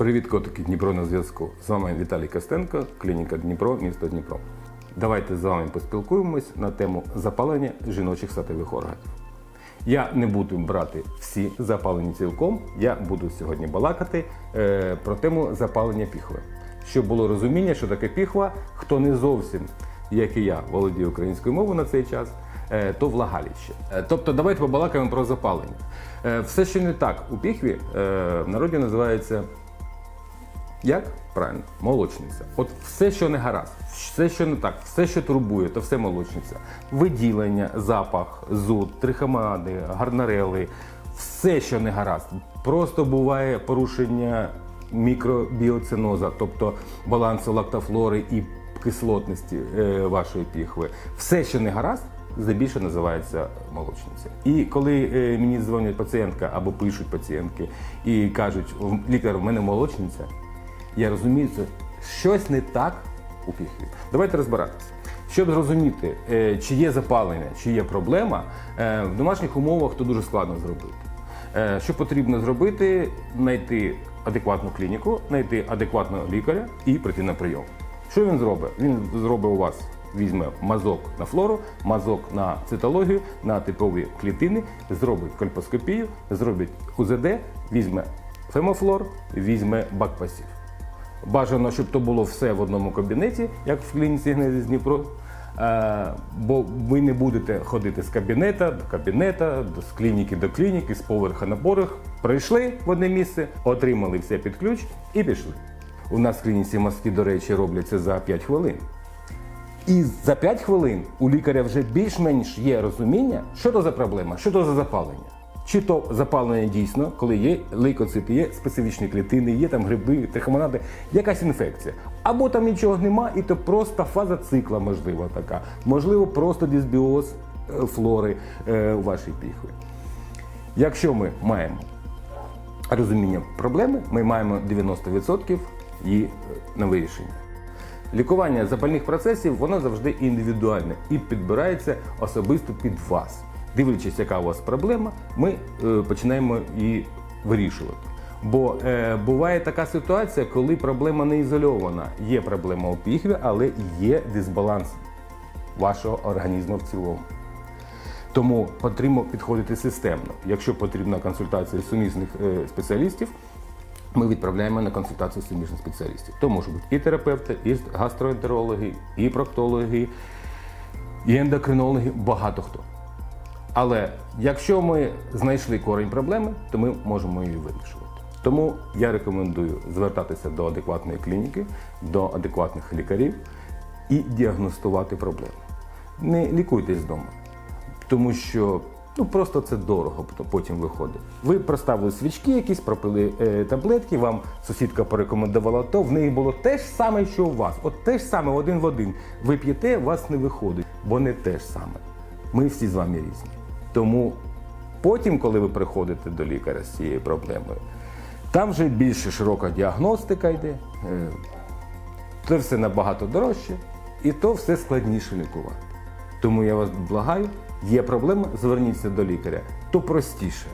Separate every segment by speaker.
Speaker 1: Привіт, котики Дніпро на зв'язку. З вами Віталій Костенко, клініка Дніпро, місто Дніпро. Давайте з вами поспілкуємось на тему запалення жіночих статевих органів. Я не буду брати всі запалені цілком. Я буду сьогодні балакати е, про тему запалення піхви. Щоб було розуміння, що таке піхва, хто не зовсім, як і я, володіє українською мовою на цей час, е, то влагаліще. Е, тобто, давайте побалакаємо про запалення. Е, все, що не так у піхві, в народі називається як? Правильно, молочниця. От все, що не гаразд, все, що не так, все, що турбує, то все молочниця. Виділення, запах, зуд, трихомади, гарнарели, все, що не гаразд. Просто буває порушення мікробіоциноза, тобто балансу лактофлори і кислотності е, вашої піхви. Все, що не гаразд, здебільшого називається молочниця. І коли е, мені дзвонять пацієнтка або пишуть пацієнтки і кажуть, лікар, у мене молочниця. Я розумію, це щось не так у піхві. Давайте розбиратися. Щоб зрозуміти, е, чи є запалення, чи є проблема, е, в домашніх умовах то дуже складно зробити. Е, Що потрібно зробити? Знайти адекватну клініку, знайти адекватного лікаря і прийти на прийом. Що він зробить? Він зробить у вас, візьме мазок на флору, мазок на цитологію, на типові клітини, зробить кольпоскопію, зробить УЗД, візьме фемофлор, візьме бакпасів. Бажано, щоб то було все в одному кабінеті, як в клініці Гнезі Дніпро. Е, Бо ви не будете ходити з кабінета до кабінета, з клініки до клініки, з поверха на поверх. Прийшли в одне місце, отримали все під ключ і пішли. У нас в клініці мазки, до речі, робляться за 5 хвилин. І за 5 хвилин у лікаря вже більш-менш є розуміння, що то за проблема, що то за запалення. Чи то запалення дійсно, коли є лейкоцити, є специфічні клітини, є там гриби, трихомонади, якась інфекція. Або там нічого нема, і то просто фаза цикла, можливо, така. Можливо, просто дисбіоз е, флори е, у вашій піхві. Якщо ми маємо розуміння проблеми, ми маємо 90% її е, на вирішення. Лікування запальних процесів воно завжди індивідуальне і підбирається особисто під вас. Дивлячись, яка у вас проблема, ми е, починаємо її вирішувати. Бо е, буває така ситуація, коли проблема не ізольована. Є проблема у піхві, але є дисбаланс вашого організму в цілому. Тому потрібно підходити системно. Якщо потрібна консультація сумісних е, спеціалістів, ми відправляємо на консультацію суміжних спеціалістів. То можуть бути і терапевти, і гастроентерологи, і проктологи, і ендокринологи, багато хто. Але якщо ми знайшли корінь проблеми, то ми можемо її вирішувати. Тому я рекомендую звертатися до адекватної клініки, до адекватних лікарів і діагностувати проблему. Не лікуйтесь вдома, тому що ну, просто це дорого потім виходить. Ви проставили свічки, якісь пропили е, таблетки, вам сусідка порекомендувала то, в неї було те ж саме, що у вас. От те ж саме один в один. Ви п'єте, у вас не виходить, бо не те ж саме. Ми всі з вами різні. Тому потім, коли ви приходите до лікаря з цією проблемою, там вже більше широка діагностика йде, е, то все набагато дорожче, і то все складніше лікувати. Тому я вас благаю, є проблема, зверніться до лікаря, то простіше.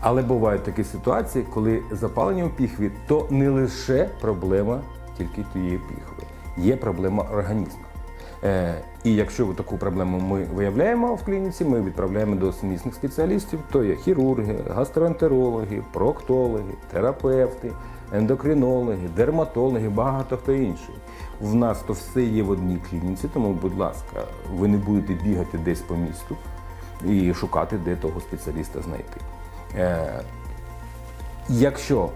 Speaker 1: Але бувають такі ситуації, коли запалення у піхві то не лише проблема тільки тієї піхви, є проблема організму. Е, і якщо таку проблему ми виявляємо в клініці, ми відправляємо до сумісних спеціалістів, то є хірурги, гастроентерологи, проктологи, терапевти, ендокринологи, дерматологи, багато хто інший. В нас то все є в одній клініці, тому, будь ласка, ви не будете бігати десь по місту і шукати, де того спеціаліста знайти. Е, Якщо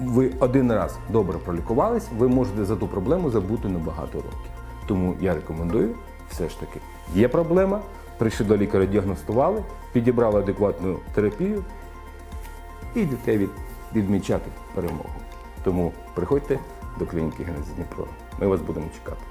Speaker 1: ви один раз добре пролікувались, ви можете за ту проблему забути на багато років. Тому я рекомендую, все ж таки, є проблема, прийшли до лікаря, діагностували, підібрали адекватну терапію і дітей від, відмічати перемогу. Тому приходьте до клініки Генезі Дніпро. Ми вас будемо чекати.